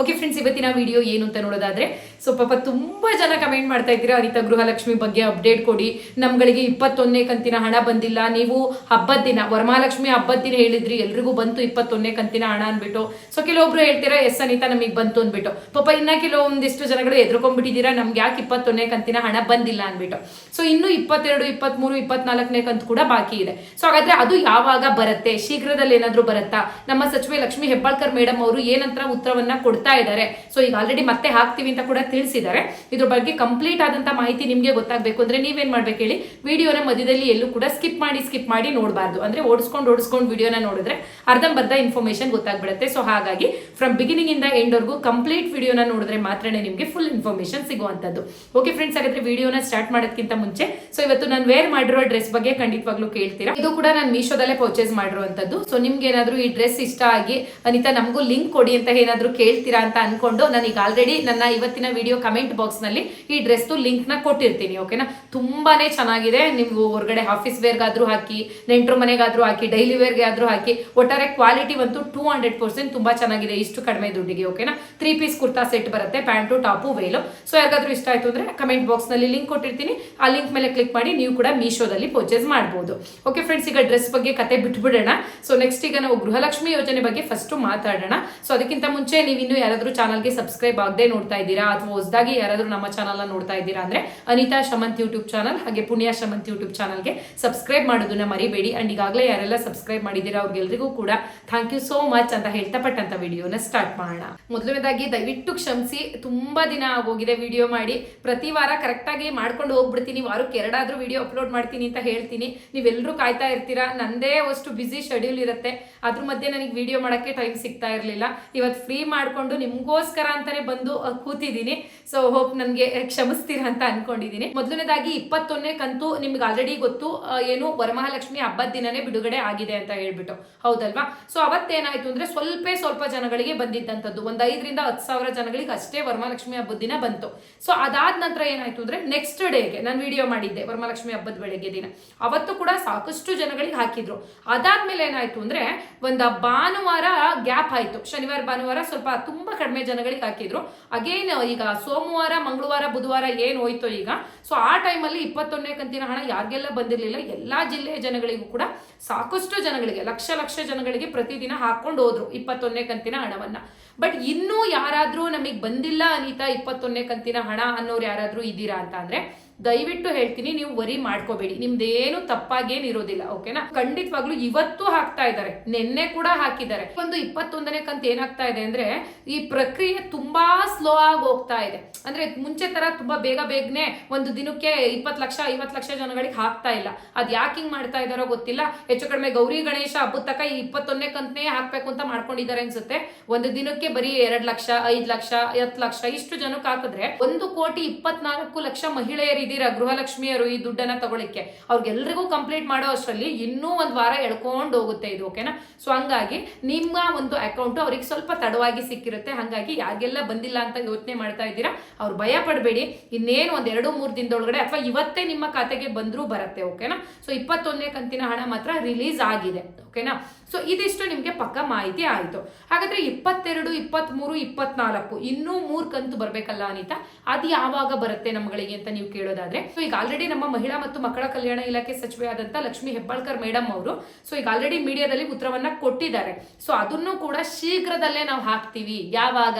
Okay friends ಇವತ್ತಿನ video ಏನು ಅಂತ ನೋಡೋದಾದ್ರೆ, ಸೊ ಪಾಪ ತುಂಬಾ ಜನ ಕಮೆಂಟ್ ಮಾಡ್ತಾ ಇದ್ದೀರಾ, ಅನಿತಾ, ಗೃಹಲಕ್ಷ್ಮಿ ಬಗ್ಗೆ ಅಪ್ಡೇಟ್ ಕೊಡಿ. ನಮ್ಗಳಿಗೆ ಇಪ್ಪತ್ತೊಂದನೇ ಕಂತಿನ ಹಣ ಬಂದಿಲ್ಲ. ನೀವು ಹಬ್ಬದ ದಿನ, ವರಮಹಾಲಕ್ಷ್ಮಿ ಹಬ್ಬದ ದಿನ ಹೇಳಿದ್ರಿ. ಎಲ್ರಿಗೂ ಬಂತು ಇಪ್ಪತ್ತೊಂದನೇ ಕಂತಿನ ಹಣ ಅಂದ್ಬಿಟ್ಟು. ಸೊ ಕೆಲವೊಬ್ರು ಹೇಳ್ತೀರಾ, ಎಸ್, ಅನಿತಾ, ನಮಗೆ ಬಂತು ಅಂದ್ಬಿಟ್ಟು. ಪಾಪ ಇನ್ನ ಕೆಲವೊಂದಿಷ್ಟು ಜನಗಳು ಎದ್ರುಕೊಂಡ್ಬಿಟ್ಟಿದ್ದೀರಾ, ನಮ್ಗೆ ಯಾಕೆ ಇಪ್ಪತ್ತೊಂದನೇ ಕಂತಿನ ಹಣ ಬಂದಿಲ್ಲ ಅಂದ್ಬಿಟ್ಟು. ಸೊ ಇನ್ನು ಇಪ್ಪತ್ತೆರಡು, ಇಪ್ಪತ್ಮೂರು, ಇಪ್ಪತ್ನಾಲ್ಕನೇ ಕಂತು ಕೂಡ ಬಾಕಿ ಇದೆ. ಸೊ ಹಾಗಾದ್ರೆ ಅದು ಯಾವಾಗ ಬರುತ್ತೆ? ಶೀಘ್ರದಲ್ಲಿ ಏನಾದರೂ ಬರುತ್ತಾ? ನಮ್ಮ ಸಚಿವೆ ಲಕ್ಷ್ಮಿ ಹೆಬ್ಬಾಳ್ಕರ್ ಮೇಡಮ್ ಅವರು ಏನಂತ ಉತ್ತರವನ್ನ ಕೊಡ್ತಾ ಇದ್ದಾರೆ. ಸೊ ಈಗ ಆಲ್ರೆಡಿ ಮತ್ತೆ ಹಾಕ್ತೀವಿ ಅಂತ ಕೂಡ ತಿಳಿಸಿದ್ದಾರೆ. ಇದ್ರ ಬಗ್ಗೆ ಕಂಪ್ಲೀಟ್ ಆದಂತ ಮಾಹಿತಿ ನಿಮ್ಗೆ ಗೊತ್ತಾಗಬೇಕು ಅಂದ್ರೆ ನೀವೇನ್ ಮಾಡ್ಬೇಕು ಹೇಳಿ, ವಿಡಿಯೋನ ಮಧ್ಯದಲ್ಲಿ ಎಲ್ಲೂ ಕೂಡ ಸ್ಕಿಪ್ ಮಾಡಿ ಸ್ಕಿಪ್ ಮಾಡಿ ನೋಡಬಾರ್ದು. ಅಂದ್ರೆ ಓಡಿಸ್ಕೊಂಡು ಓಡಿಸ್ಕೊಂಡು ವಿಡಿಯೋನ ನೋಡಿದ್ರೆ ಅರ್ಧಂಬರ್ಧ ಇನ್ಫಾರ್ಮೇಶನ್ ಗೊತ್ತಾಗ್ಬಿಡುತ್ತೆ. ಸೊ ಹಾಗಾಗಿ ಫ್ರಮ್ ಬಿಗಿನಿಂಗ್ ಇಂದ ಎಂಡ್ ವರ್ಗೂ ಕಂಪ್ಲೀಟ್ ವಿಡಿಯೋನ ನೋಡಿದ್ರೆ ಮಾತ್ರನೇ ನಿಮಗೆ ಫುಲ್ ಇನ್ಫಾರ್ಮೇಶನ್ ಸಿಗುವಂತದ್ದು ಓಕೆ ಫ್ರೆಂಡ್ಸ್ ಹಾಗಾದ್ರೆ ವಿಡಿಯೋನ ಸ್ಟಾರ್ಟ್ ಮಾಡೋದಕ್ಕಿಂತ ಮುಂಚೆ ಸೊ ಇವತ್ತು ನಾನು ವೇರ್ ಮಾಡಿರೋ ಡ್ರೆಸ್ ಬಗ್ಗೆ ಖಂಡಿತವಾಗ್ಲೂ ಕೇಳ್ತೀರಾ? ಇದು ಕೂಡ ನಾನು ಮೀಶೋದಲ್ಲೇ ಪರ್ಚೇಸ್ ಮಾಡಿರುವಂತದ್ದು ಸೊ ನಿಮ್ಗೆ ಏನಾದ್ರು ಈ ಡ್ರೆಸ್ ಇಷ್ಟ ಆಗಿ, ಅನಿತಾ ನಮಗೂ ಲಿಂಕ್ ಕೊಡಿ ಅಂತ ಏನಾದ್ರು ಕೇಳ್ತೀರಾ? ಅಂತ ಅನ್ಕೊಂಡು ನಾನು ಈಗ ಆಲ್ರೆಡಿ ನನ್ನ ಇವತ್ತಿನ ವಿಡಿಯೋ ಕಮೆಂಟ್ ಬಾಕ್ಸ್ನಲ್ಲಿ ಈ ಡ್ರೆಸ್ ಲಿಂಕ್ನ ಕೊಟ್ಟಿರ್ತೀನಿ ಓಕೆನಾ ತುಂಬಾನೇ ಚೆನ್ನಾಗಿದೆ. ನೀವು ಹೊರಗಡೆ ಆಫೀಸ್ ವೇರ್ಗಾದ್ರೂ ಹಾಕಿ, ನೆಂಟ್ರ ಮನೆಗಾದ್ರೂ ಹಾಕಿ ಡೈಲಿ ವೇರ್ಗೆ ಆದ್ರೂ ಹಾಕಿ, ಒಟ್ಟಾರೆ ಕ್ವಾಲಿಟಿ ಅಂತೂ ಟೂ ಹಂಡ್ರೆಡ್ ಪರ್ಸೆಂಟ್ ತುಂಬಾ ಚೆನ್ನಾಗಿದೆ. ಇಷ್ಟು ಕಡಿಮೆ ದುಡ್ಡಿಗೆ ಓಕೆನಾ ತ್ರೀ ಪೀಸ್ ಕುರ್ತಾ ಸೆಟ್ ಬರುತ್ತೆ ಪ್ಯಾಂಟು ಟಾಪು ವೇಲು ಸೊ ಯಾರಿಗಾದ್ರೂ ಇಷ್ಟ ಆಯ್ತು ಅಂದ್ರೆ ಕಮೆಂಟ್ ಬಾಕ್ಸ್ನಲ್ಲಿ ಲಿಂಕ್ ಕೊಟ್ಟಿರ್ತೀನಿ. ಆ ಲಿಂಕ್ ಮೇಲೆ ಕ್ಲಿಕ್ ಮಾಡಿ ನೀವು ಕೂಡ ಮೀಶೋದಲ್ಲಿ ಪರ್ಚೇಸ್ ಮಾಡಬಹುದು ಓಕೆ ಫ್ರೆಂಡ್ಸ್ ಈಗ ಡ್ರೆಸ್ ಬಗ್ಗೆ ಕತೆ ಬಿಟ್ಬಿಡೋಣ. ಸೊ ನೆಕ್ಸ್ಟ್ ಈಗ ನಾವು ಗೃಹಲಕ್ಷ್ಮಿ ಯೋಜನೆ ಬಗ್ಗೆ ಫಸ್ಟ್ ಮಾತಾಡೋಣ. ಸೊ ಅದಕ್ಕಿಂತ ಮುಂಚೆ ನೀವು ಇನ್ನು ಯಾರಾದ್ರೂ ಚಾನಲ್ಗೆ ಸಬ್ಸ್ಕ್ರೈಬ್ ಆಗದೆ ನೋಡ್ತಾ ಇದ್ದೀರಾ ಅಥವಾ ಹೊಸದಾಗಿ ಯಾರಾದರೂ ನಮ್ಮ ಚಾನಲ್ನ ನೋಡ್ತಾ ಇದ್ದೀರಾ ಅಂದರೆ ಅನಿತಾ ಶಮಂತ್ ಯೂಟ್ಯೂಬ್ ಚಾನಲ್ ಹಾಗೆ ಪುಣ್ಯ ಶಮಂತ್ ಯೂಟ್ಯೂಬ್ ಚಾನಲ್ಗೆ ಸಬ್ಸ್ಕ್ರೈಬ್ ಮಾಡೋದನ್ನ ಮರಿಬೇಡಿ. ಆ್ಯಂಡ್ ಈಗಾಗಲೇ ಯಾರೆಲ್ಲ ಸಬ್ಸ್ಕ್ರೈಬ್ ಮಾಡಿದ್ದೀರಾ ಅವ್ರಿಗೆಲ್ರಿಗೂ ಕೂಡ ಥ್ಯಾಂಕ್ ಯು ಸೋ ಮಚ್ ಅಂತ ಹೇಳ್ತಾ ಪಟ್ಟಂತ ವಿಡಿಯೋನ ಸ್ಟಾರ್ಟ್ ಮಾಡೋಣ. ಮೊದಲನೇದಾಗಿ ದಯವಿಟ್ಟು ಕ್ಷಮಿಸಿ, ತುಂಬಾ ದಿನ ಆಗೋಗಿದೆ ವಿಡಿಯೋ ಮಾಡಿ. ಪ್ರತಿ ವಾರ ಕರೆಕ್ಟಾಗಿ ಮಾಡ್ಕೊಂಡು ಹೋಗ್ಬಿಡ್ತೀನಿ. ವಾರಕ್ಕೆ ಎರಡಾದರೂ ವಿಡಿಯೋ ಅಪ್ಲೋಡ್ ಮಾಡ್ತೀನಿ ಅಂತ ಹೇಳ್ತೀನಿ. ನೀವೆಲ್ಲರೂ ಕಾಯ್ತಾ ಇರ್ತೀರಾ? ನಂದೇ ಅಷ್ಟು ಬ್ಯುಸಿ ಶೆಡ್ಯೂಲ್ ಇರುತ್ತೆ. ಅದ್ರ ಮಧ್ಯೆ ನನಗೆ ವಿಡಿಯೋ ಮಾಡೋಕ್ಕೆ ಟೈಮ್ ಸಿಗ್ತಾ ಇರಲಿಲ್ಲ. ಇವತ್ತು ಫ್ರೀ ಮಾಡಿಕೊಂಡು ನಿಮಗೋಸ್ಕರ ಅಂತಾನೆ ಬಂದು ಕೂತಿದ್ದೀನಿ. ಸೊ ಹೋಪ್ ನನಗೆ ಕ್ಷಮಿಸ್ತೀರ ಅಂತ ಅನ್ಕೊಂಡಿದ್ದೀನಿ. ಮೊದಲನೇದಾಗಿ ಇಪ್ಪತ್ತೊಂದನೇ ಕಂತು ನಿಮ್ಗೆ ಆಲ್ರೆಡಿ ಗೊತ್ತು ಏನು ವರಮಹಾಲಕ್ಷ್ಮಿ ಹಬ್ಬದ ದಿನನೇ ಬಿಡುಗಡೆ ಆಗಿದೆ ಅಂತ ಹೇಳ್ಬಿಟ್ಟು. ಹೌದಲ್ವಾ? ಸೊ ಅವತ್ತೇನಾಯ್ತು ಅಂದ್ರೆ ಸ್ವಲ್ಪ ಸ್ವಲ್ಪ ಜನಗಳಿಗೆ ಬಂದಿದ್ದಂಥದ್ದು. ಒಂದ್ ಐದರಿಂದ ಹತ್ತು ಸಾವಿರ ಜನಗಳಿಗೆ ಅಷ್ಟೇ ವರಮಹಾಲಕ್ಷ್ಮಿ ಹಬ್ಬದ ದಿನ ಬಂತು. ಸೊ ಅದಾದ ನಂತರ ಏನಾಯ್ತು ಅಂದ್ರೆ ನೆಕ್ಸ್ಟ್ ಡೇಗೆ ನಾನು ವಿಡಿಯೋ ಮಾಡಿದ್ದೆ ವರಮಹಾಲಕ್ಷ್ಮಿ ಹಬ್ಬದ ಬೆಳಗ್ಗೆ ದಿನ. ಅವತ್ತು ಕೂಡ ಸಾಕಷ್ಟು ಜನಗಳಿಗೆ ಹಾಕಿದ್ರು. ಅದಾದ್ಮೇಲೆ ಏನಾಯ್ತು ಅಂದ್ರೆ, ಒಂದ ಭಾನುವಾರ ಗ್ಯಾಪ್ ಆಯ್ತು. ಶನಿವಾರ, ಭಾನುವಾರ ಸ್ವಲ್ಪ ತುಂಬಾ ಕಡಿಮೆ ಜನಗಳಿಗೆ ಹಾಕಿದ್ರು. ಅಗೇನ್ ಈಗ ಸೋಮವಾರ, ಮಂಗಳವಾರ, ಬುಧವಾರ ಏನು ಹೋಯ್ತೋ ಈಗ ಸೊ ಆ ಟೈಮಲ್ಲಿ ಇಪ್ಪತ್ತೊಂದನೇ ಕಂತಿನ ಹಣ ಯಾರಿಗೆಲ್ಲ ಬಂದಿರಲಿಲ್ಲ, ಎಲ್ಲಾ ಜಿಲ್ಲೆಯ ಜನಗಳಿಗೂ ಕೂಡ ಸಾಕಷ್ಟು ಜನಗಳಿಗೆ, ಲಕ್ಷ ಲಕ್ಷ ಜನಗಳಿಗೆ ಪ್ರತಿದಿನ ಹಾಕೊಂಡು ಹೋದ್ರು ಇಪ್ಪತ್ತೊಂದನೇ ಕಂತಿನ ಹಣವನ್ನ. ಬಟ್ ಇನ್ನೂ ಯಾರಾದರೂ ನಮಗೆ ಬಂದಿಲ್ಲ ಅನಿತಾ ಇಪ್ಪತ್ತೊಂದನೇ ಕಂತಿನ ಹಣ ಅನ್ನೋರು ಯಾರಾದರೂ ಇದ್ದೀರಾ ಅಂತ ಅಂದ್ರೆ ದಯವಿಟ್ಟು ಹೇಳ್ತೀನಿ, ನೀವು ವರಿ ಮಾಡ್ಕೋಬೇಡಿ. ನಿಮ್ದೇನು ತಪ್ಪಾಗೇನಿರೋದಿಲ್ಲ ಓಕೆನಾ ಖಂಡಿತವಾಗ್ಲೂ ಇವತ್ತು ಹಾಕ್ತಾ ಇದ್ದಾರೆ. ನಿನ್ನೆ ಕೂಡ ಹಾಕಿದ್ದಾರೆ. ಒಂದು ಇಪ್ಪತ್ತೊಂದನೇ ಕಂತ ಏನಾಗ್ತಾ ಇದೆ ಅಂದ್ರೆ, ಈ ಪ್ರಕ್ರಿಯೆ ತುಂಬಾ ಸ್ಲೋ ಆಗಿ ಹೋಗ್ತಾ ಇದೆ. ಅಂದ್ರೆ ಮುಂಚೆ ತರ ತುಂಬಾ ಬೇಗ ಬೇಗನೆ ಒಂದು ದಿನಕ್ಕೆ ಇಪ್ಪತ್ತು ಲಕ್ಷ, ಐವತ್ತು ಲಕ್ಷ ಜನಗಳಿಗೆ ಹಾಕ್ತಾ ಇಲ್ಲ. ಅದ್ ಯಾಕೆ ಹಿಂಗ್ ಮಾಡ್ತಾ ಇದಾರೋ ಗೊತ್ತಿಲ್ಲ. ಹೆಚ್ಚು ಕಡಿಮೆ ಗೌರಿ ಗಣೇಶ ಹಬ್ಬದ ತಕ ಈ ಇಪ್ಪತ್ತೊಂದನೇ ಕಂತನೇ ಹಾಕ್ಬೇಕು ಅಂತ ಮಾಡ್ಕೊಂಡಿದ್ದಾರೆ ಅನ್ಸುತ್ತೆ. ಒಂದು ದಿನಕ್ಕೆ ಬರೀ ಎರಡ್ ಲಕ್ಷ, ಐದ್ ಲಕ್ಷ, ಹತ್ತು ಲಕ್ಷ, ಇಷ್ಟು ಜನಕ್ಕೆ ಹಾಕಿದ್ರೆ ಒಂದು ಕೋಟಿ ಇಪ್ಪತ್ನಾಲ್ಕು ಲಕ್ಷ ಮಹಿಳೆಯರು ಇದೀರಾ ಗೃಹಲಕ್ಷ್ಮಿಯರು ಈ ದುಡ್ಡನ್ನ ತಗೊಳ್ಳಿಕ್ಕೆ? ಅವ್ರಿಗೆಲ್ರಿಗೂ ಕಂಪ್ಲೀಟ್ ಮಾಡೋ ಅಷ್ಟರಲ್ಲಿ ಇನ್ನೂ ಒಂದ್ ವಾರ ಎಳ್ಕೊಂಡು ಹೋಗುತ್ತೆ ಇದು ಓಕೆನಾ ಸೊ ಹಂಗಾಗಿ ನಿಮ್ಮ ಒಂದು ಅಕೌಂಟ್ ಅವ್ರಿಗೆ ಸ್ವಲ್ಪ ತಡವಾಗಿ ಸಿಕ್ಕಿರುತ್ತೆ. ಹಾಗಾಗಿ ಯಾರಿಗೆಲ್ಲ ಬಂದಿಲ್ಲ ಅಂತ ಯೋಚನೆ ಮಾಡ್ತಾ ಇದ್ದೀರಾ, ಅವ್ರು ಭಯ ಪಡಬೇಡಿ. ಇನ್ನೇನು ಒಂದ್ ಎರಡು, ಮೂರು ದಿನದೊಳಗಡೆ ಅಥವಾ ಇವತ್ತೇ ನಿಮ್ಮ ಖಾತೆಗೆ ಬಂದ್ರೂ ಬರುತ್ತೆ ಓಕೆನಾ ಸೊ ಇಪ್ಪತ್ತೊಂದನೇ ಕಂತಿನ ಹಣ ಮಾತ್ರ ರಿಲೀಸ್ ಆಗಿದೆ ಓಕೆನಾ ಸೊ ಇದಿಷ್ಟು ನಿಮ್ಗೆ ಪಕ್ಕ ಮಾಹಿತಿ ಆಯ್ತು. ಹಾಗಾದ್ರೆ ಇಪ್ಪತ್ತೆರಡು, ಇಪ್ಪತ್ಮೂರು, ಇಪ್ಪತ್ನಾಲ್ಕು, ಇನ್ನೂ ಮೂರ್ ಕಂತು ಬರ್ಬೇಕಲ್ಲ ಅನಿತಾ? ಅದು ಯಾವಾಗ ಬರುತ್ತೆ ನಮ್ಗಳಿಗೆ ಅಂತ ನೀವು ಕೇಳೋದಾದ್ರೆ ಸೊ ಈಗ ಆಲ್ರೆಡಿ ನಮ್ಮ ಮಹಿಳಾ ಮತ್ತು ಮಕ್ಕಳ ಕಲ್ಯಾಣ ಇಲಾಖೆ ಸಚಿವೆ ಆದಂತ ಲಕ್ಷ್ಮಿ ಹೆಬ್ಬಾಳ್ಕರ್ ಮೇಡಮ್ ಅವರು ಸೊ ಈಗ ಆಲ್ರೆಡಿ ಮೀಡಿಯಾದಲ್ಲಿ ಉತ್ತರವನ್ನ ಕೊಟ್ಟಿದ್ದಾರೆ. ಸೊ ಅದನ್ನು ಕೂಡ ಶೀಘ್ರದಲ್ಲೇ ನಾವು ಹಾಕ್ತೀವಿ. ಯಾವಾಗ?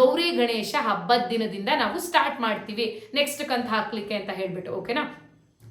ಗೌರಿ ಗಣೇಶ ಹಬ್ಬದ ದಿನದಿಂದ ನಾವು ಸ್ಟಾರ್ಟ್ ಮಾಡ್ತೀವಿ. ನೆಕ್ಸ್ಟ್ ಕಂತ್ ಹಾಕ್ಲಿಕ್ಕೆ ಅಂತ ಹೇಳ್ಬಿಟ್ಟು ಓಕೆನಾ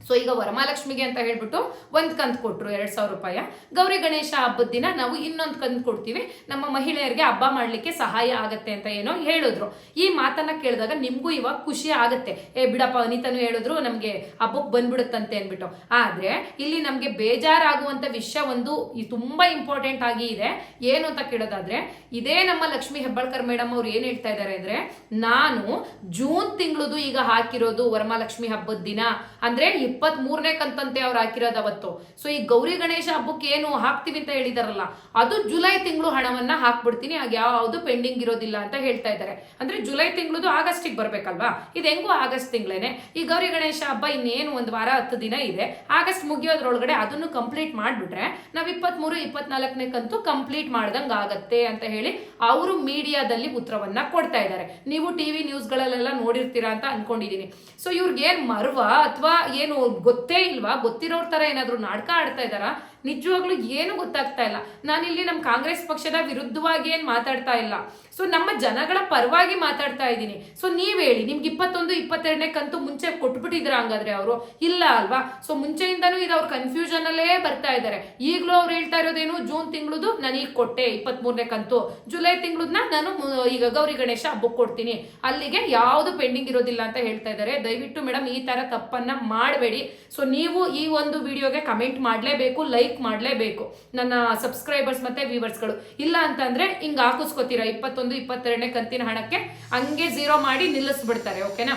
ಸೊ ಈಗ ವರಮಹಾಲಕ್ಷ್ಮಿಗೆ ಅಂತ ಹೇಳ್ಬಿಟ್ಟು ಒಂದ್ ಕಂತ್ ಕೊಟ್ರು, ಎರಡ್ ಸಾವಿರ ರೂಪಾಯಿ. ಗೌರಿ ಗಣೇಶ ಹಬ್ಬದ ದಿನ ನಾವು ಇನ್ನೊಂದು ಕಂತ್ ಕೊಡ್ತೀವಿ. ನಮ್ಮ ಮಹಿಳೆಯರಿಗೆ ಹಬ್ಬ ಮಾಡ್ಲಿಕ್ಕೆ ಸಹಾಯ ಆಗತ್ತೆ ಅಂತ ಏನೋ ಹೇಳಿದ್ರು. ಈ ಮಾತನ್ನ ಕೇಳಿದಾಗ ನಿಮ್ಗೂ ಇವಾಗ ಖುಷಿ ಆಗತ್ತೆ. ಏ, ಬಿಡಪ್ಪ, ಅನಿತನು ಹೇಳಿದ್ರು, ನಮ್ಗೆ ಹಬ್ಬಕ್ಕೆ ಬಂದ್ಬಿಡುತ್ತಂತೆ ಅಂದ್ಬಿಟ್ಟು. ಆದ್ರೆ, ಇಲ್ಲಿ ನಮ್ಗೆ ಬೇಜಾರಾಗುವಂತ ವಿಷಯ ಒಂದು ತುಂಬಾ ಇಂಪಾರ್ಟೆಂಟ್ ಆಗಿ ಇದೆ. ಏನು ಅಂತ ಕೇಳೋದಾದ್ರೆ, ಇದೇ ನಮ್ಮ ಲಕ್ಷ್ಮಿ ಹೆಬ್ಬಾಳ್ಕರ್ ಮೇಡಮ್ ಅವ್ರು ಏನ್ ಹೇಳ್ತಾ ಇದ್ದಾರೆ ಅಂದ್ರೆ, ನಾನು ಜೂನ್ ತಿಂಗಳದು ಈಗ ಹಾಕಿರೋದು ವರಮಹಾಲಕ್ಷ್ಮಿ ಹಬ್ಬದ ದಿನ. ಅಂದ್ರೆ ಇಪ್ಪತ್ತ್ ಮೂರನೇ ಕಂತಂತೆ ಅವ್ರು ಹಾಕಿರೋದು ಅವತ್ತು. ಸೊ ಈ ಗೌರಿ ಗಣೇಶ ಹಬ್ಬಕ್ಕೆ ಏನು ಹಾಕ್ತೀವಿ ಅಂತ ಹೇಳಿದಾರಲ್ಲ, ಅದು ಜುಲೈ ತಿಂಗಳು ಹಣವನ್ನ ಹಾಕ್ಬಿಡ್ತೀನಿ ಆಗ ಯಾವುದು ಪೆಂಡಿಂಗ್ ಇರೋದಿಲ್ಲ ಅಂತ ಹೇಳ್ತಾ ಇದ್ದಾರೆ. ಅಂದ್ರೆ ಜುಲೈ ತಿಂಗಳದು ಆಗಸ್ಟಿಗೆ ಬರ್ಬೇಕಲ್ವಾ? ಇದು ಹೆಂಗು ಆಗಸ್ಟ್ ತಿಂಗಳೇನೆ. ಈ ಗೌರಿ ಗಣೇಶ ಹಬ್ಬ ಇನ್ನೇನು ಒಂದು ವಾರ ಹತ್ತು ದಿನ ಇದೆ. ಆಗಸ್ಟ್ ಮುಗಿಯೋದ್ರೊಳಗಡೆ ಅದನ್ನು ಕಂಪ್ಲೀಟ್ ಮಾಡ್ಬಿಟ್ರೆ, ನಾವ್ ಇಪ್ಪತ್ಮೂರು, ಇಪ್ಪತ್ನಾಲ್ಕನೇ ಕಂತು ಕಂಪ್ಲೀಟ್ ಮಾಡ್ದಂಗೆ ಆಗತ್ತೆ ಅಂತ ಹೇಳಿ ಅವರು ಮೀಡಿಯಾದಲ್ಲಿ ಉತ್ತರವನ್ನ ಕೊಡ್ತಾ ಇದ್ದಾರೆ. ನೀವು ಟಿವಿ ನ್ಯೂಸ್ಗಳಲ್ಲೆಲ್ಲ ನೋಡಿರ್ತೀರಾ ಅಂತ ಅನ್ಕೊಂಡಿದೀನಿ. ಸೊ ಇವ್ರಿಗೆ ಏನ್ ಮರ್ವ ಅಥವಾ ಏನು ಗೊತ್ತೇ ಇಲ್ವಾ? ಗೊತ್ತಿರೋರ್ ತರ ಏನಾದರೂ ನಾಟಕ ಆಡ್ತಾ ಇದಾರಾ ನಿಜವಾಗ್ಲೂ ಏನು ಗೊತ್ತಾಗ್ತಾ ಇಲ್ಲ. ನಾನಿಲ್ಲಿ ನಮ್ಮ ಕಾಂಗ್ರೆಸ್ ಪಕ್ಷದ ವಿರುದ್ಧವಾಗಿ ಏನು ಮಾತಾಡ್ತಾ ಇಲ್ಲ. ಸೊ ನಮ್ಮ ಜನಗಳ ಪರವಾಗಿ ಮಾತಾಡ್ತಾ ಇದ್ದೀನಿ. ಸೊ ನೀವು ಹೇಳಿ, ನಿಮ್ಗೆ ಇಪ್ಪತ್ತೊಂದು, ಇಪ್ಪತ್ತೆರಡನೇ ಕಂತು ಮುಂಚೆ ಕೊಟ್ಬಿಟ್ಟಿದ್ರ ಹಂಗಾದ್ರೆ ಅವರು? ಇಲ್ಲ ಅಲ್ವಾ? ಸೊ ಮುಂಚೆಯಿಂದನೂ ಇದು ಅವ್ರ ಕನ್ಫ್ಯೂಷನ್ ಅಲ್ಲೇ ಬರ್ತಾ ಇದ್ದಾರೆ. ಈಗಲೂ ಅವ್ರು ಹೇಳ್ತಾ ಇರೋದೇನು? ಜೂನ್ ತಿಂಗಳದು ನಾನು ಈಗ ಕೊಟ್ಟೆ ಇಪ್ಪತ್ತ್ ಮೂರನೇ ಕಂತು. ಜುಲೈ ತಿಂಗಳದ್ನ ನಾನು ಈಗ ಗೌರಿ ಗಣೇಶ ಹಬ್ಬಕ್ಕೆ ಕೊಡ್ತೀನಿ. ಅಲ್ಲಿಗೆ ಯಾವುದು ಪೆಂಡಿಂಗ್ ಇರೋದಿಲ್ಲ ಅಂತ ಹೇಳ್ತಾ ಇದ್ದಾರೆ. ದಯವಿಟ್ಟು ಮೇಡಮ್ ಈ ತರ ತಪ್ಪನ್ನ ಮಾಡಬೇಡಿ. ಸೊ ನೀವು ಈ ಒಂದು ವಿಡಿಯೋಗೆ ಕಮೆಂಟ್ ಮಾಡಲೇಬೇಕು, ಲೈಕ್ ಮಾಡಲೇಬೇಕು. ನನ್ನ ಸಬ್ಸ್ಕ್ರೈಬರ್ಸ್ ಮತ್ತೆ ವ್ಯೂವರ್ಸ್ಗಳು. ಇಲ್ಲ ಅಂತಂದ್ರೆ ಹಿಂಗ್ ಹಾಕಿಸ್ಕೊತೀರಾ ಇಪ್ಪತ್ತೊಂದು ಇಪ್ಪತ್ತೆರಡನೇ ಕಂತಿನ ಹಣಕ್ಕೆ ಹಂಗೆ ಜೀರೋ ಮಾಡಿ ನಿಲ್ಲಿಸ್ಬಿಡ್ತಾರೆ ಓಕೆನಾ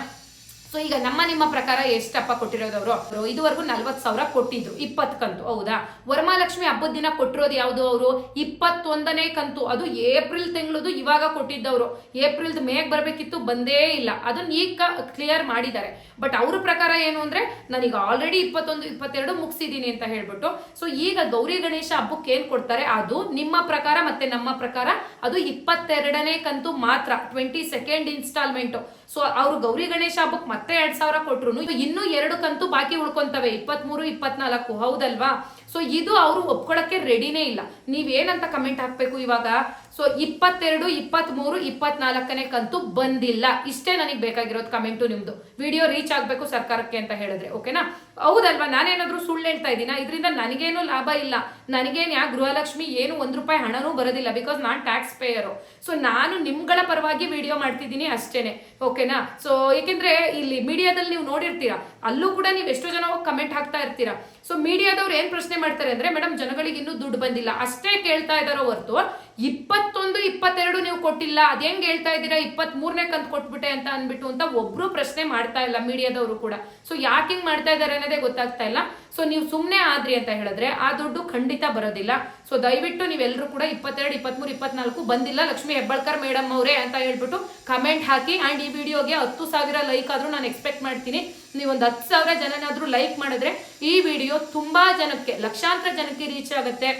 ಸೊ ಈಗ ನಮ್ಮ ನಿಮ್ಮ ಪ್ರಕಾರ ಎಷ್ಟಪ್ಪ ಕೊಟ್ಟಿರೋದವರು? ಅವರು ಇದುವರೆಗೂ ನಲ್ವತ್ತು ಸಾವಿರ ಕೊಟ್ಟಿದ್ರು. ಇಪ್ಪತ್ತು ಕಂತು, ಹೌದಾ? ವರಮಹಾಲಕ್ಷ್ಮಿ ಹಬ್ಬದ ದಿನ ಕೊಟ್ಟಿರೋದು ಯಾವುದು ಅವರು? ಇಪ್ಪತ್ತೊಂದನೇ ಕಂತು. ಅದು ಏಪ್ರಿಲ್ ತಿಂಗಳದು ಇವಾಗ ಕೊಟ್ಟಿದ್ದವರು. ಏಪ್ರಿಲ್ ಮೇಗ್ ಬರಬೇಕಿತ್ತು, ಬಂದೇ ಇಲ್ಲ. ಅದನ್ನ ಈಗ ಕ್ಲಿಯರ್ ಮಾಡಿದ್ದಾರೆ. ಬಟ್ ಅವ್ರ ಪ್ರಕಾರ ಏನು ಅಂದ್ರೆ, ನನಗೆ ಆಲ್ರೆಡಿ ಇಪ್ಪತ್ತೊಂದು, ಇಪ್ಪತ್ತೆರಡು ಮುಗಿಸಿದ್ದೀನಿ ಅಂತ ಹೇಳ್ಬಿಟ್ಟು ಸೊ ಈಗ ಗೌರಿ ಗಣೇಶ ಹಬ್ಬಕ್ಕೆ ಏನು ಕೊಡ್ತಾರೆ? ಅದು ನಿಮ್ಮ ಪ್ರಕಾರ ಮತ್ತೆ ನಮ್ಮ ಪ್ರಕಾರ ಅದು ಇಪ್ಪತ್ತೆರಡನೇ ಕಂತು ಮಾತ್ರ ಟ್ವೆಂಟಿ ಸೆಕೆಂಡ್ ಇನ್ಸ್ಟಾಲ್ಮೆಂಟ್ ಸೊ ಅವರು ಗೌರಿ ಗಣೇಶ ಹಬ್ಬಕ್ಕೆ ಮತ್ತೆ ಎರಡ್ ಸಾವಿರ ಕೊಟ್ರು ಇನ್ನೂ ಎರಡು ಕಂತು ಬಾಕಿ ಉಳ್ಕೊಂತವೆ. ಇಪ್ಪತ್ಮೂರು, ಇಪ್ಪತ್ನಾಲ್ಕು. ಹೌದಲ್ವಾ? ಸೊ ಇದು ಅವರು ಒಪ್ಕೊಳಕ್ಕೆ ರೆಡಿನೇ ಇಲ್ಲ. ನೀವೇನಂತ ಕಮೆಂಟ್ ಹಾಕ್ಬೇಕು ಇವಾಗ? ಸೊ ಇಪ್ಪತ್ತೆರಡು, ಇಪ್ಪತ್ಮೂರು, ಇಪ್ಪತ್ನಾಲ್ಕನೇ ಕಂತು ಬಂದಿಲ್ಲ. ಇಷ್ಟೇ ನನಗೆ ಬೇಕಾಗಿರೋದು ಕಮೆಂಟು ನಿಮ್ದು. ವಿಡಿಯೋ ರೀಚ್ ಆಗಬೇಕು ಸರ್ಕಾರಕ್ಕೆ ಅಂತ ಹೇಳಿದ್ರೆ, ಓಕೆನಾ? ಹೌದಲ್ವಾ? ನಾನೇನಾದರೂ ಸುಳ್ಳು ಹೇಳ್ತಾ ಇದ್ದೀನ? ಇದರಿಂದ ನನಗೇನು ಲಾಭ ಇಲ್ಲ. ನನಗೇನು ಯಾ ಗೃಹಲಕ್ಷ್ಮಿ ಏನು ಒಂದು ರೂಪಾಯಿ ಹಣನೂ ಬರೋದಿಲ್ಲ ಬಿಕಾಸ್ ನಾನು ಟ್ಯಾಕ್ಸ್ ಪೇಯರು ಸೊ ನಾನು ನಿಮ್ಗಳ ಪರವಾಗಿ ವಿಡಿಯೋ ಮಾಡ್ತಿದ್ದೀನಿ ಅಷ್ಟೇನೆ, ಓಕೆನಾ? ಸೊ ಏಕೆಂದರೆ ಇಲ್ಲಿ ಮೀಡಿಯಾದಲ್ಲಿ ನೀವು ನೋಡಿರ್ತೀರಾ, ಅಲ್ಲೂ ಕೂಡ ನೀವು ಎಷ್ಟೋ ಜನ ಕಮೆಂಟ್ ಹಾಕ್ತಾ ಇರ್ತೀರಾ. ಸೊ ಮೀಡಿಯಾದವ್ರು ಏನ್ ಪ್ರಶ್ನೆ ಮಾಡ್ತಾರೆ ಅಂದ್ರೆ, ಮೇಡಮ್, ಜನಗಳಿಗೆ ಇನ್ನೂ ದುಡ್ಡು ಬಂದಿಲ್ಲ. ಅಷ್ಟೇ ಕೇಳ್ತಾ ಇದಾರೋ ಹೊರತು, ಇಪ್ಪತ್ತೊಂದು, ಇಪ್ಪತ್ತೆರಡು ನೀವು ಕೊಟ್ಟಿಲ್ಲ. ಅದ್ ಹೆಂಗ್ ಹೇಳ್ತಾ ಇದ್ದೀರಾ? ಇಪ್ಪತ್ತ್ ಮೂರನೇ ಕಂತು ಕೊಟ್ಬಿಟ್ಟೆ ಅಂತ ಅನ್ಬಿಟ್ಟು ಅಂತ ಒಬ್ರು ಪ್ರಶ್ನೆ ಮಾಡ್ತಾ ಇಲ್ಲ ಮೀಡಿಯಾದವರು ಕೂಡ. ಸೊ ಯಾಕೆ ಮಾಡ್ತಾ ಇದಾರೆ ಅನ್ನೋದೇ ಗೊತ್ತಾಗ್ತಾ ಇಲ್ಲ. ಸೊ ನೀವು ಸುಮ್ಮನೆ ಆದ್ರಿ ಅಂತ ಹೇಳಿದ್ರೆ ಆ ದುಡ್ಡು ಖಂಡಿತ ಬರೋದಿಲ್ಲ. ಸೊ ದಯವಿಟ್ಟು ನೀವೆಲ್ಲರೂ ಕೂಡ ಇಪ್ಪತ್ತೆರಡು, ಇಪ್ಪತ್ಮೂರು, ಇಪ್ಪತ್ನಾಲ್ಕು ಬಂದಿಲ್ಲ, ಲಕ್ಷ್ಮಿ ಹೆಬ್ಬಳ್ಕರ್ ಮೇಡಮ್ ಅವರೇ ಅಂತ ಹೇಳ್ಬಿಟ್ಟು ಕಮೆಂಟ್ ಹಾಕಿ ಆ್ಯಂಡ್ ಈ ವಿಡಿಯೋಗೆ ಹತ್ತು ಸಾವಿರ ಲೈಕ್ ಆದರೂ ನಾನು ಎಕ್ಸ್ಪೆಕ್ಟ್ ಮಾಡ್ತೀನಿ. ನೀವೊಂದು ಹತ್ತು ಸಾವಿರ ಜನನಾದರೂ ಲೈಕ್ ಮಾಡಿದ್ರೆ ಈ ವಿಡಿಯೋ ತುಂಬ ಜನಕ್ಕೆ, ಲಕ್ಷಾಂತರ ಜನಕ್ಕೆ ರೀಚ್ ಆಗುತ್ತೆ.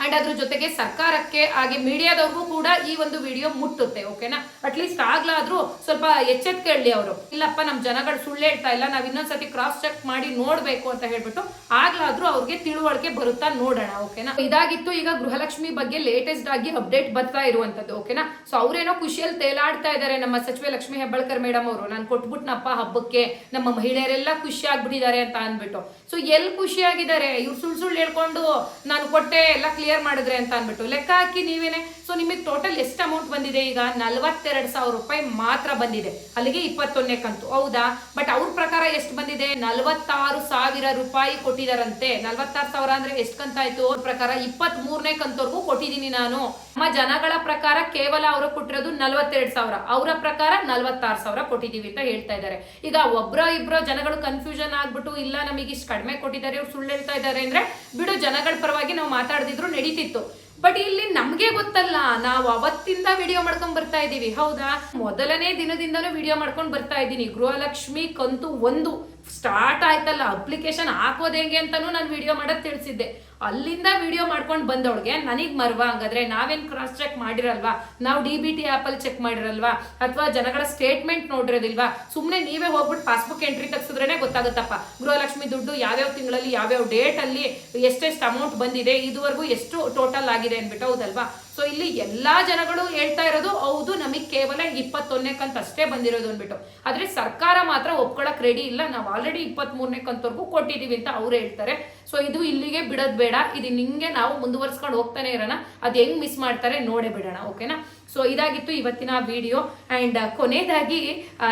ಅಂಡ್ ಅದ್ರ ಜೊತೆಗೆ ಸರ್ಕಾರಕ್ಕೆ ಹಾಗೆ ಮೀಡಿಯಾದವ್ರಿಗೂ ಕೂಡ ಈ ಒಂದು ವಿಡಿಯೋ ಮುಟ್ಟುತ್ತೆ ಓಕೆನಾ ಅಟ್ಲೀಸ್ಟ್ ಆಗ್ಲಾದ್ರೂ ಸ್ವಲ್ಪ ಎಚ್ಚೆತ್ಕೊಳ್ಳಿ ಅವರು. ಇಲ್ಲಪ್ಪ ನಮ್ಮ ಜನಗಳು ಸುಳ್ಳು ಹೇಳ್ತಾ ಇಲ್ಲ, ನಾವು ಇನ್ನೊಂದ್ಸತಿ ಕ್ರಾಸ್ ಚೆಕ್ ಮಾಡಿ ನೋಡಬೇಕು ಅಂತ ಹೇಳ್ಬಿಟ್ಟು ಆಗ್ಲಾದ್ರೂ ಅವ್ರಿಗೆ ತಿಳುವಳಿಕೆ ಬರುತ್ತಾ ನೋಡೋಣ ಓಕೆನಾ ಇದಾಗಿತ್ತು ಈಗ ಗೃಹಲಕ್ಷ್ಮಿ ಬಗ್ಗೆ ಲೇಟೆಸ್ಟ್ ಆಗಿ ಅಪ್ಡೇಟ್ ಬರ್ತಾ ಇರುವಂತದ್ದು ಓಕೆನಾ ಸೊ ಅವ್ರೇನೋ ಖುಷಿಯಲ್ಲಿ ತೇಲಾಡ್ತಾ ಇದ್ದಾರೆ ನಮ್ಮ ಸಚಿವೆ ಲಕ್ಷ್ಮಿ ಹೆಬ್ಬಳ್ಕರ್ ಮೇಡಮ್ ಅವರು. ನಾನು ಕೊಟ್ಬಿಟ್ನಪ್ಪ ಹಬ್ಬಕ್ಕೆ, ನಮ್ಮ ಮಹಿಳೆಯರೆಲ್ಲ ಖುಷಿ ಆಗ್ಬಿಟ್ಟಿದ್ದಾರೆ ಅಂತ ಅಂದ್ಬಿಟ್ಟು. ಸೊ ಎಲ್ಲಿ ಖುಷಿಯಾಗಿದ್ದಾರೆ ಇವ್ರು ಸುಳ್ಳು ಸುಳ್ಳು ಹೇಳ್ಕೊಂಡು ನಾನು ಕೊಟ್ಟೆ, ಎಲ್ಲ ಕ್ಲಿಯರ್ ಮಾಡಿದ್ರೆ ಅಂತ ಅನ್ಬಿಟ್ಟು ಲೆಕ್ಕ ಹಾಕಿ ನೀವೇನೆ ಸೊ ನಿಮಗೆ ಟೋಟಲ್ ಎಷ್ಟು ಅಮೌಂಟ್ ಬಂದಿದೆ ಈಗ? ನಲ್ವತ್ತೆರಡು ಸಾವಿರ ರೂಪಾಯಿ ಮಾತ್ರ ಬಂದಿದೆ. ಅಲ್ಲಿಗೆ ಇಪ್ಪತ್ತೊಂದನೇ ಕಂತು. ಹೌದಾ? ಬಟ್ ಅವ್ರ ಪ್ರಕಾರ ಎಷ್ಟು ಬಂದಿದೆ? ನಲ್ವತ್ತಾರು ಸಾವಿರ ರೂಪಾಯಿ ಕೊಟ್ಟಿದಾರಂತೆ. ನಲ್ವತ್ತಾರು ಸಾವಿರ ಅಂದ್ರೆ ಎಷ್ಟು ಕಂತಾಯ್ತು? ಅವ್ರ ಪ್ರಕಾರ ಇಪ್ಪತ್ತ್ ಮೂರನೇ ಕಂತವರೆಗೂ ಕೊಟ್ಟಿದ್ದೀನಿ ನಾನು. ನಮ್ಮ ಜನಗಳ ಪ್ರಕಾರ ಕೇವಲ ಅವರು ಕೊಟ್ಟಿರೋದು ನಲ್ವತ್ತೆರಡು ಸಾವಿರ. ಅವರ ಪ್ರಕಾರ ನಲ್ವತ್ತಾರು ಸಾವಿರ ಕೊಟ್ಟಿದೀವಿ ಅಂತ ಹೇಳ್ತಾ ಇದ್ದಾರೆ. ಈಗ ಒಬ್ರ ಇಬ್ರೋ ಜನಗಳು ಕನ್ಫ್ಯೂಷನ್ ಆಗ್ಬಿಟ್ಟು, ಇಲ್ಲ, ನಮಗೆ ಇಷ್ಟು ಕಡಿಮೆ ಕೊಟ್ಟಿದ್ದಾರೆ, ಇವ್ರು ಸುಳ್ಳು ಹೇಳ್ತಾ ಇದ್ದಾರೆ ಅಂದ್ರೆ ಬಿಡು, ಜನಗಳ ಪರವಾಗಿ ನಾವು ಮಾತಾಡ್ದಿದ್ರು ನಡೀತಿತ್ತು. ಬಟ್ ಇಲ್ಲಿ ನಮ್ಗೆ ಗೊತ್ತಲ್ಲ, ನಾವು ಅವತ್ತಿಂದ ವಿಡಿಯೋ ಮಾಡ್ಕೊಂಡ್ ಬರ್ತಾ ಇದೀವಿ ಹೌದಾ? ಮೊದಲನೇ ದಿನದಿಂದನೂ ವಿಡಿಯೋ ಮಾಡ್ಕೊಂಡು ಬರ್ತಾ ಇದ್ದೀನಿ. ಗೃಹಲಕ್ಷ್ಮಿ ಕಂತು ಒಂದು. ಸ್ಟಾರ್ಟ್ ಆಯ್ತಲ್ಲ ಅಪ್ಲಿಕೇಶನ್ ಹಾಕೋದು ಹೆಂಗೆ ಅಂತಾನು ನಾನು ವಿಡಿಯೋ ಮಾಡೋದ್ ತಿಳಿಸಿದ್ದೆ. ಅಲ್ಲಿಂದ ವಿಡಿಯೋ ಮಾಡ್ಕೊಂಡು ಬಂದವಳಿಗೆ, ನನಗೆ ಮರ್ವ, ಹಂಗಾದ್ರೆ ನಾವೇನು ಕ್ರಾಸ್ ಚೆಕ್ ಮಾಡಿರಲ್ವಾ? ನಾವು ಡಿ ಬಿ ಟಿ ಆ್ಯಪಲ್ಲಿ ಚೆಕ್ ಮಾಡಿರಲ್ವಾ? ಅಥವಾ ಜನಗಳ ಸ್ಟೇಟ್ಮೆಂಟ್ ನೋಡಿರೋದಿಲ್ವಾ? ಸುಮ್ಮನೆ ನೀವೇ ಹೋಗ್ಬಿಟ್ಟು ಪಾಸ್ಬುಕ್ ಎಂಟ್ರಿ ತೆಗ್ಸಿದ್ರೇನೆ ಗೊತ್ತಾಗುತ್ತಪ್ಪ. ಗೃಹಲಕ್ಷ್ಮಿ ದುಡ್ಡು ಯಾವ್ಯಾವ ತಿಂಗಳಲ್ಲಿ, ಯಾವ್ಯಾವ ಡೇಟ್ ಅಲ್ಲಿ ಎಷ್ಟೆಷ್ಟು ಅಮೌಂಟ್ ಬಂದಿದೆ, ಇದುವರೆಗೂ ಎಷ್ಟು ಟೋಟಲ್ ಆಗಿದೆ ಅನ್ಬಿಟ್ಟು ಹೌದಲ್ವಾ? ಸೊ ಇಲ್ಲಿ ಎಲ್ಲಾ ಜನಗಳು ಹೇಳ್ತಾ ಇರೋದು, ಹೌದು, ನಮಗೆ ಕೇವಲ ಇಪ್ಪತ್ತೊಂದನೇ ಕಂತು ಅಷ್ಟೇ ಬಂದಿರೋದು ಅಂದ್ಬಿಟ್ಟು ಆದ್ರೆ ಸರ್ಕಾರ ಮಾತ್ರ ಒಪ್ಕೊಳ್ಳೋಕೆ ರೆಡಿ ಇಲ್ಲ. ನಾವು ಆಲ್ರೆಡಿ ಇಪ್ಪತ್ತ್ ಮೂರನೇ ಕಂತವರೆಗೂ ಕೊಟ್ಟಿದ್ದೀವಿ ಅಂತ ಅವ್ರು ಹೇಳ್ತಾರೆ. ಸೊ ಇದು ಇಲ್ಲಿಗೆ ಬಿಡೋದು ಬೇಡ. ಇದು ನಿಮಗೆ ನಾವು ಮುಂದುವರ್ಸ್ಕೊಂಡು ಹೋಗ್ತಾನೆ ಇರೋಣ. ಅದು ಹೆಂಗ್ ಮಿಸ್ ಮಾಡ್ತಾರೆ ನೋಡೇ ಬಿಡೋಣ ಓಕೆನಾ ಸೊ ಇದಾಗಿತ್ತು ಇವತ್ತಿನ ವಿಡಿಯೋ ಆ್ಯಂಡ್ ಕೊನೆಯದಾಗಿ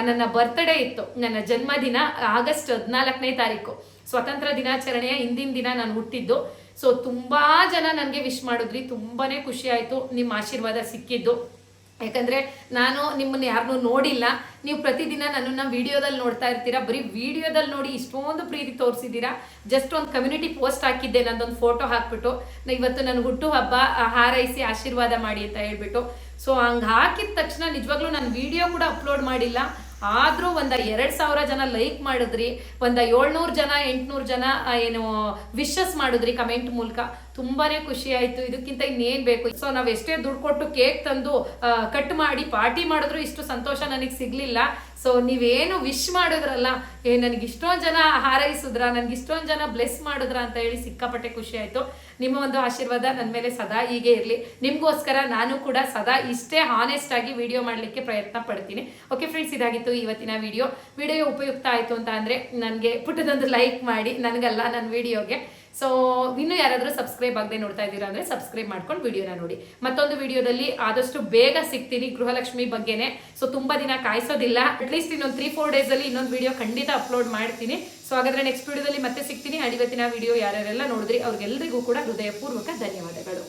ನನ್ನ ಬರ್ತ್ಡೇ ಇತ್ತು. ನನ್ನ ಜನ್ಮದಿನ ಆಗಸ್ಟ್ ಹದಿನಾಲ್ಕನೇ ತಾರೀಕು. ಸ್ವತಂತ್ರ ದಿನಾಚರಣೆಯ ಹಿಂದಿನ ದಿನ ನಾನು ಹುಟ್ಟಿದ್ದು. ಸೊ ತುಂಬಾ ಜನ ನನಗೆ ವಿಶ್ ಮಾಡಿದ್ರಿ. ತುಂಬಾನೇ ಖುಷಿ ಆಯಿತು. ನಿಮ್ಮ ಆಶೀರ್ವಾದ ಸಿಕ್ಕಿದ್ದು. ಯಾಕಂದ್ರೆ ನಾನು ನಿಮ್ಮನ್ನ ಯಾರನ್ನೂ ನೋಡಿಲ್ಲ. ನೀವು ಪ್ರತಿದಿನ ನನ್ನನ್ನು ವಿಡಿಯೋದಲ್ಲಿ ನೋಡ್ತಾ ಇರ್ತೀರಾ, ಬರೀ ವಿಡಿಯೋದಲ್ಲಿ ನೋಡಿ ಇಷ್ಟೊಂದು ಪ್ರೀತಿ ತೋರಿಸಿದ್ದೀರಾ? ಜಸ್ಟ್ ಒಂದು ಕಮ್ಯುನಿಟಿ ಪೋಸ್ಟ್ ಹಾಕಿದ್ದೆ, ನಂದೊಂದು ಫೋಟೋ ಹಾಕ್ಬಿಟ್ಟು. ಇವತ್ತು ನನ್ನ ಹುಟ್ಟು ಹಬ್ಬ ಹಾರೈಸಿ ಆಶೀರ್ವಾದ ಮಾಡಿ ಅಂತ ಹೇಳ್ಬಿಟ್ಟು. ಸೊ ಹಂಗೆ ಹಾಕಿದ ತಕ್ಷಣ ನಿಜವಾಗ್ಲೂ ನಾನು ವಿಡಿಯೋ ಕೂಡ ಅಪ್ಲೋಡ್ ಮಾಡಿಲ್ಲ. ಆದರೂ ಒಂದು ಎರಡು ಸಾವಿರ ಜನ ಲೈಕ್ ಮಾಡಿದ್ರಿ, ಒಂದು ಏಳ್ನೂರು ಜನ, ಎಂಟುನೂರು ಜನ ಏನು ವಿಶಸ್ ಮಾಡಿದ್ರಿ ಕಮೆಂಟ್ ಮೂಲಕ. ತುಂಬಾನೇ ಖುಷಿ ಆಯ್ತು. ಇದಕ್ಕಿಂತ ಇನ್ನೇನ್ ಬೇಕು? ಸೊ ನಾವ್ ಎಷ್ಟೇ ದುಡ್ಡು ಕೊಟ್ಟು ಕೇಕ್ ತಂದು ಕಟ್ ಮಾಡಿ ಪಾರ್ಟಿ ಮಾಡಿದ್ರು ಇಷ್ಟು ಸಂತೋಷ ನನಗೆ ಸಿಗ್ಲಿಲ್ಲ. ಸೊ ನೀವೇನು ವಿಶ್ ಮಾಡಿದ್ರಲ್ಲ, ಏ, ನನಗೆ ಇಷ್ಟೊಂದು ಜನ ಹಾರೈಸಿದ್ರ, ನನಗೆ ಇಷ್ಟೊಂದು ಜನ ಬ್ಲೆಸ್ ಮಾಡಿದ್ರ ಅಂತ ಹೇಳಿ ಸಿಕ್ಕಾಪಟ್ಟೆ ಖುಷಿ ಆಯ್ತು. ನಿಮ್ಮ ಒಂದು ಆಶೀರ್ವಾದ ನನ್ನ ಮೇಲೆ ಸದಾ ಹೀಗೆ ಇರಲಿ. ನಿಮಗೋಸ್ಕರ ನಾನು ಕೂಡ ಸದಾ ಇಷ್ಟೇ ಹಾನೆಸ್ಟ್ ಆಗಿ ವಿಡಿಯೋ ಮಾಡಲಿಕ್ಕೆ ಪ್ರಯತ್ನ ಪಡ್ತೀನಿ. ಓಕೆ ಫ್ರೆಂಡ್ಸ್ ಇದಾಗಿತ್ತು ಇವತ್ತಿನ ವಿಡಿಯೋ ವಿಡಿಯೋ ಉಪಯುಕ್ತ ಆಯಿತು ಅಂತ ಅಂದರೆ ನನಗೆ ಪುಟ್ಟದೊಂದು ಲೈಕ್ ಮಾಡಿ, ನನಗಲ್ಲ ನನ್ನ ವಿಡಿಯೋಗೆ ಸೊ ಇನ್ನು ಯಾರಾದರೂ ಸಬ್ಸ್ಕ್ರೈಬ್ ಆಗದೆ ನೋಡ್ತಾ ಇದ್ದೀರಾ ಅಂದರೆ ಸಬ್ಸ್ಕ್ರೈಬ್ ಮಾಡ್ಕೊಂಡು ವಿಡಿಯೋನ ನೋಡಿ. ಮತ್ತೊಂದು ವಿಡಿಯೋದಲ್ಲಿ ಆದಷ್ಟು ಬೇಗ ಸಿಗ್ತೀನಿ ಗೃಹಲಕ್ಷ್ಮಿ ಬಗ್ಗೆನೆ. ಸೊ ತುಂಬ ದಿನ ಕಾಯಿಸೋದಿಲ್ಲ. ಅಟ್ಲೀಸ್ಟ್ ಇನ್ನೊಂದು ತ್ರೀ ಫೋರ್ ಡೇಸಲ್ಲಿ ಇನ್ನೊಂದು ವಿಡಿಯೋ ಖಂಡಿತ ಅಪ್ಲೋಡ್ ಮಾಡ್ತೀನಿ. ಸೊ ಹಾಗಾದರೆ ನೆಕ್ಸ್ಟ್ ವಿಡಿಯೋದಲ್ಲಿ ಮತ್ತೆ ಸಿಗ್ತೀನಿ. ಅಡಿವತ್ತಿನ ವಿಡಿಯೋ ಯಾರ್ಯಾರೆಲ್ಲ ನೋಡಿದ್ರಿ ಅವ್ರಿಗೆಲ್ಲರಿಗೂ ಕೂಡ ಹೃದಯಪೂರ್ವಕ ಧನ್ಯವಾದಗಳು.